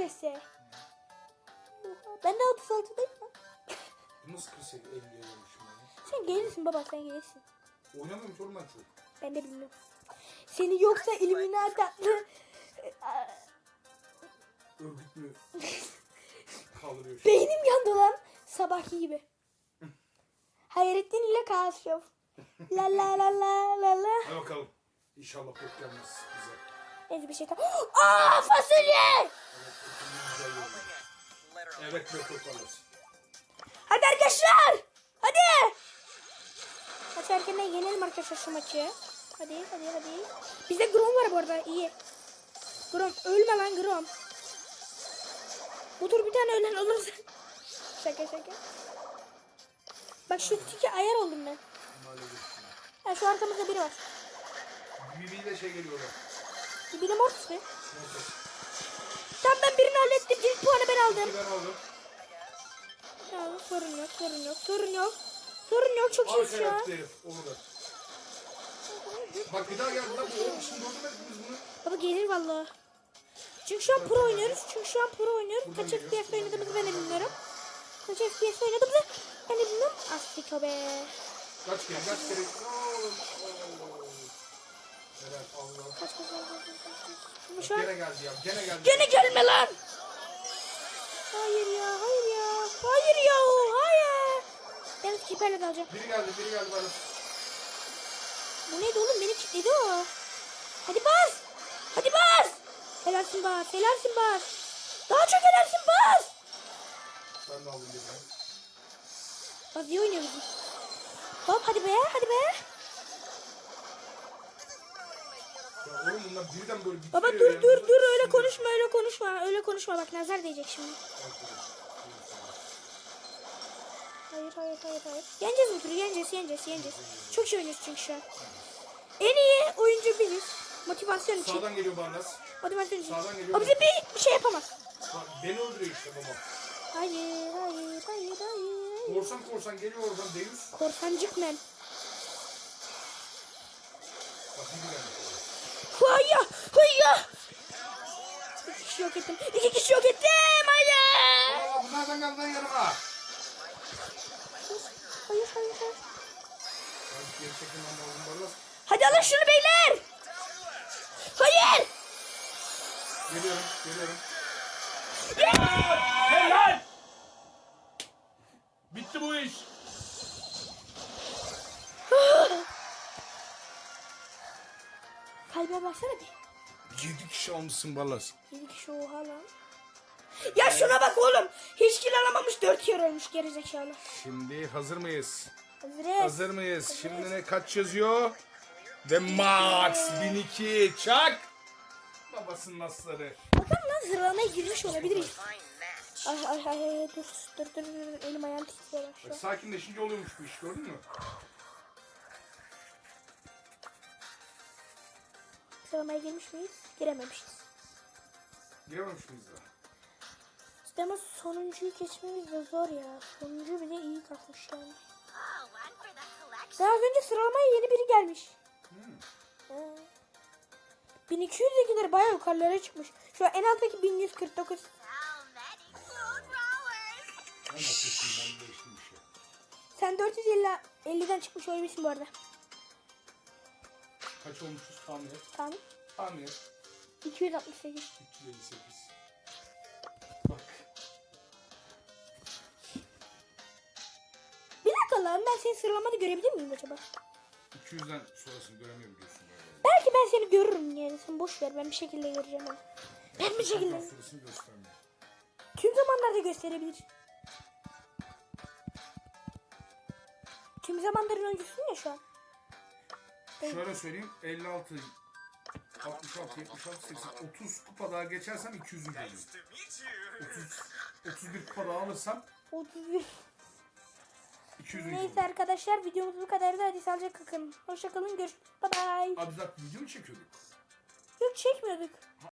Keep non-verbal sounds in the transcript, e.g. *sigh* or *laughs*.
Oha, Ben de 36'dayım lan. Bu nasıl 48 50'ye dönmüşüm ben? Sen gelirsin baba sen gelirsin. Oynamıyorum oğlum ben çok. Ben de bilmiyorum. Seni yoksa Illuminati adlı Örgüt mü kaldırıyor şimdi? beynim yandı lan. Sabahki gibi. Hayrettin ile Kaos Show. La la la la la la. Hadi bakalım. İnşallah bok gelmez bize. Neyse bir şey kal. *gasps* Aa fasulye! Evet, Wallace. Hadi arkadaşlar. Hadi. Maç erkenden yenelim arkadaşlar şu maçı. Hadi hadi hadi. Bizde Grom var bu arada iyi. Grom ölme lan Grom. Bu tur bir tane ölen olursa. *laughs* şaka şaka. Bak şu tiki ayar oldum ben. Ha, şu arkamızda biri var. Bibi ile şey geliyor orada. Biri mortis mi? Neyse. Tamam ben birini hallettim. İlk puanı ben aldım. Ben aldım. Tamam sorun yok sorun yok sorun yok. Sorun yok çok iyi şu an. yaptı herif. Onu da. Bak bir daha geldi lan. Bu oğlum şimdi gördün biz bunu? Baba gelir valla. Çünkü şu an pro oynuyoruz. Çünkü şu an pro oynuyoruz. Buradan Kaç FPS oynadığımızı ben de bilmiyorum. Kaç FPS oynadığımızı ben de bilmiyorum. Astika be. Kaç kere kaç kere. Evet Allah. Kaç kaç kaç kaç. Ama şu an Gene geldi ya. Gene geldi. gene gelme lan. Hayır ya hayır ya. Hayır ya hayır. Ben kiperle dalacağım. Biri geldi biri geldi bana. Bu neydi oğlum beni kilitledi o. Hadi bas. Hadi bas. Helalsin bas. Helalsin bas. Daha çok helalsin bas. Ben de aldım birini. Bak iyi oynuyor bizim. Hop hadi be hadi be. Ya oğlum bunlar birden böyle Baba bitiriyor dur ya. dur dur öyle konuşma öyle konuşma öyle konuşma bak nazar değecek şimdi. Hayır hayır hayır hayır. Yeneceğiz bu turu yeneceğiz yeneceğiz yeneceğiz. Çok iyi oynuyoruz çünkü şu an. En iyi oyuncu biziz. Motivasyon için. Sağdan geliyor Barlas. Motivasyon için. sağdan geliyor. O bize bir, bir şey yapamaz. Bak beni öldürüyor işte baba. Hayır hayır hayır hayır. Korsan korsan geliyor oradan Deus. Korsancık men. Bak biri geldi. Hayya hayya. İki kişi yok ettim. İki kişi yok ettim. Hayır. Allah bu nereden geldi lan yanıma? Hayır hayır hayır. Hadi geri çekin lan oğlum Barlas. Hadi alın şunu beyler. Hayır. Geliyorum geliyorum. Helal! Bitti bu iş. Kalbe baksana bir. 7 kişi almışsın Barlas. Yedi kişi oha lan. Ya şuna bak oğlum. Hiç kill alamamış. Dört kere ölmüş gerizekalı. Şimdi hazır mıyız? Hazırız. Hazır mıyız? Şimdi ne kaç yazıyor? Ve Max 1002 çak. Babasının nasları. Bakalım lan sıralamaya girmiş olabiliriz. Ay ay ay ay dur dur dur dur, dur. elim ayağım titriyor sakinleşince oluyormuş bu iş gördün mü? Sıralamaya girmiş miyiz? Girememişiz. Girememiş miyiz daha? İşte ama sonuncuyu geçmemiz de zor ya. Sonuncu bile iyi kasmış yani. Daha az önce sıralamaya yeni biri gelmiş. Ee, 1200'dekiler bayağı yukarılara çıkmış. Şu an en alttaki 1149. Ben bakıyorsun ben değiştim bir şey. Sen 450 50'den çıkmış olabilirsin bu arada. Kaç olmuşuz tahmin et. Tamam. Tahmin et. 268. 358. Bak. Bir dakika lan ben senin sıralamada görebilir miyim acaba? 200'den sonrasını göremiyorum diyorsun galiba. Belki ben seni görürüm yani. Sen boş ver ben bir şekilde göreceğim onu. Ben bir şekilde. Sonrasını göstermiyor. Tüm zamanlarda gösterebilir. Tüm zamanların öncüsün ya şu an. Şöyle söyleyeyim 56 66 76 80 30 kupa daha geçersem 200'ü geliyor. 30 31 kupa daha alırsam 31. 200'ü Neyse arkadaşlar videomuz bu kadardı. Hadi sağlıcakla kalın. Hoşçakalın. Görüşürüz. Bye bye. Abi zaten video mu çekiyorduk? Yok çekmiyorduk.